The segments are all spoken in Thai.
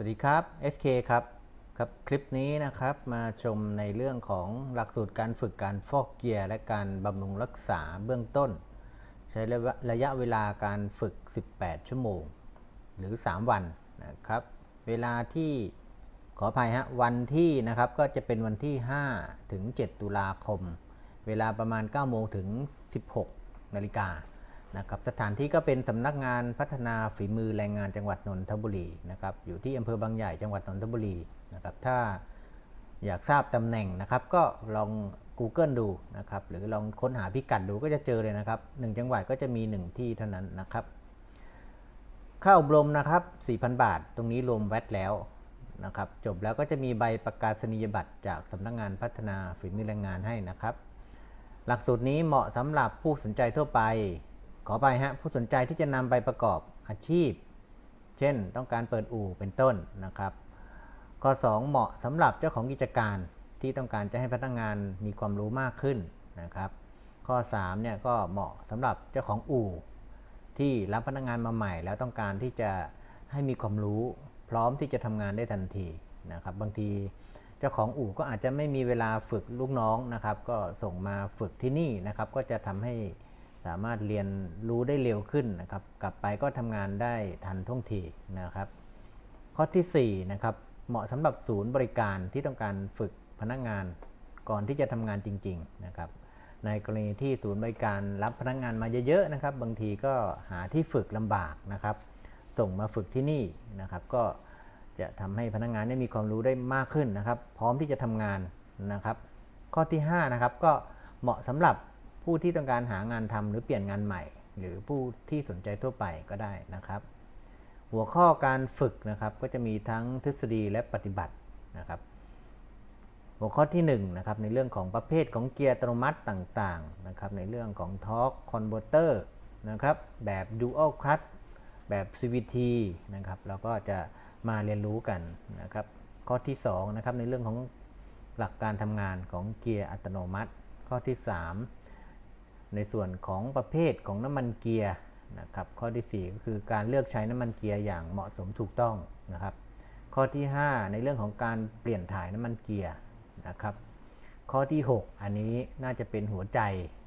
สวัสดีครับ SK ครับ ครับคลิปนี้นะครับมาชมในเรื่องของหลักสูตรการฝึกการฟอกเกียร์และการบำรุงรักษาเบื้องต้น ใช้ระยะเวลาการฝึก 18 ชั่วโมง หรือ 3 วันนะครับ เวลาที่ขออภัยฮะวันที่นะครับก็จะเป็นวันที่ 5 ถึง 7 ตุลาคม เวลาประมาณ 9 โมงถึง 16 นาฬิกา นะครับสถานที่ก็เป็นสำนักงานพัฒนาฝีมือแรงงานจังหวัดนนทบุรีนะครับอยู่ที่อำเภอบางใหญ่จังหวัดนนทบุรีนะครับถ้าอยากทราบตำแหน่งนะครับ ก็ลอง Google ดูนะครับหรือลองค้นหาพิกัดดูก็จะเจอเลยนะครับหนึ่งจังหวัดก็จะมี 1 ที่เท่านั้นนะครับค่าอบรมนะครับ 4,000 บาท ตรงนี้รวมแวตแล้วนะครับ จบแล้วก็จะมีใบประกาศนียบัตรจากสำนักงานพัฒนาฝีมือแรงงานให้นะครับ หลักสูตรนี้เหมาะสำหรับผู้สนใจทั่วไป ขอไปฮะผู้สนใจที่จะนำไปประกอบอาชีพ เช่นต้องการเปิดอู่เป็นต้นนะครับข้อ2เหมาะสำหรับเจ้าของกิจการที่ต้องการจะให้พนักงานมีความรู้มากขึ้นนะครับ ข้อ3เนี่ยก็เหมาะสำหรับเจ้าของอู่ ที่รับพนักงานมาใหม่ แล้วต้องการที่จะให้มีความรู้ พร้อมที่จะทำงานได้ทันทีนะครับ บางทีเจ้าของอู่ก็อาจจะไม่มีเวลาฝึกลูกน้องนะครับ ก็ส่งมาฝึกที่นี่นะครับ ก็จะทำให้ สามารถเรียนรู้ได้เร็วขึ้นนะครับ กลับไปก็ทำงานได้ทันท่วงทีนะครับ ข้อที่4นะครับเหมาะสำหรับศูนย์บริการที่ต้องการฝึกพนักงานก่อนที่จะทำงานจริง ๆนะครับ ในกรณีที่ศูนย์บริการรับพนักงานมาเยอะๆนะครับ บางทีก็หาที่ฝึกลำบากนะครับ ส่งมาฝึกที่นี่นะครับ ก็จะทำให้พนักงานได้มีความรู้ได้มากขึ้นนะครับ พร้อมที่จะทำงานนะครับ ข้อที่5นะครับก็เหมาะสำหรับ ผู้ที่ต้องการหางานทำหรือเปลี่ยนงานใหม่ หรือผู้ที่สนใจทั่วไปก็ได้นะครับ หัวข้อการฝึกนะครับก็จะมีทั้งทฤษฎีและปฏิบัตินะครับ หัวข้อที่1นะครับในเรื่องของประเภทของเกียร์อัตโนมัติต่างๆนะครับในเรื่องของ Torque Converter นะครับแบบ Dual Clutch แบบ CVT นะครับเราก็จะมาเรียนรู้กันนะครับ ข้อที่2นะครับในเรื่องของหลักการทำงานของเกียร์อัตโนมัติ ข้อที่ 3 ในส่วนของประเภทของน้ำมันเกียร์นะครับข้อที่ 4 ก็คือการเลือกใช้น้ำมันเกียร์อย่างเหมาะสมถูกต้องนะครับ ข้อที่ 5 ในเรื่องของการเปลี่ยนถ่ายน้ำมันเกียร์นะครับ ข้อที่ 6 อันนี้น่าจะเป็นหัวใจ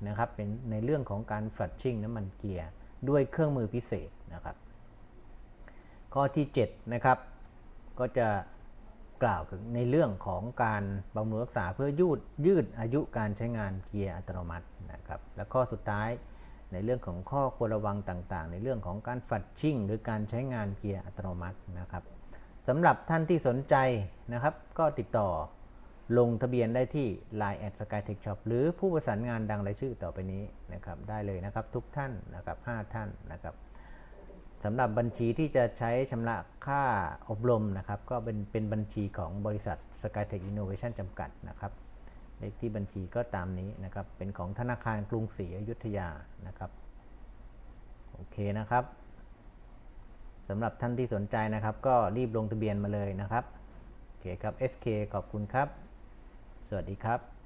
นะครับเป็นในเรื่องของการฟลัชชิ่งน้ำมันเกียร์ด้วยเครื่องมือพิเศษนะครับ ข้อที่ 7 นะครับ ก็จะ กล่าวถึงในเรื่องของการบำรุงรักษาเพื่อยืดยืดอายุการใช้งานเกียร์อัตโนมัตินะครับ และข้อสุดท้ายในเรื่องของข้อควรระวังต่างๆ ในเรื่องของการฝัดชิ่ง หรือการใช้งานเกียร์อัตโนมัตินะครับสำหรับท่านที่สนใจนะครับ ก็ติดต่อลงทะเบียนได้ที่ Line แอดสกายเทคช็อปหรือผู้ประสานงานดังรายชื่อต่อไปนี้นะครับ ได้เลยนะครับทุกท่านนะครับ 5 ท่านนะครับ สำหรับบัญชีที่จะใช้ชำระค่าอบรมนะครับ ก็เป็นเป็นบัญชีของบริษัท Skytech Innovation จำกัดนะครับเลขที่บัญชีก็ตามนี้นะครับ เป็นของธนาคารกรุงศรีอยุธยานะครับ โอเคนะครับสำหรับท่านที่สนใจนะครับ ก็รีบลงทะเบียนมาเลยนะครับ โอเคครับ SK ขอบคุณครับ สวัสดีครับ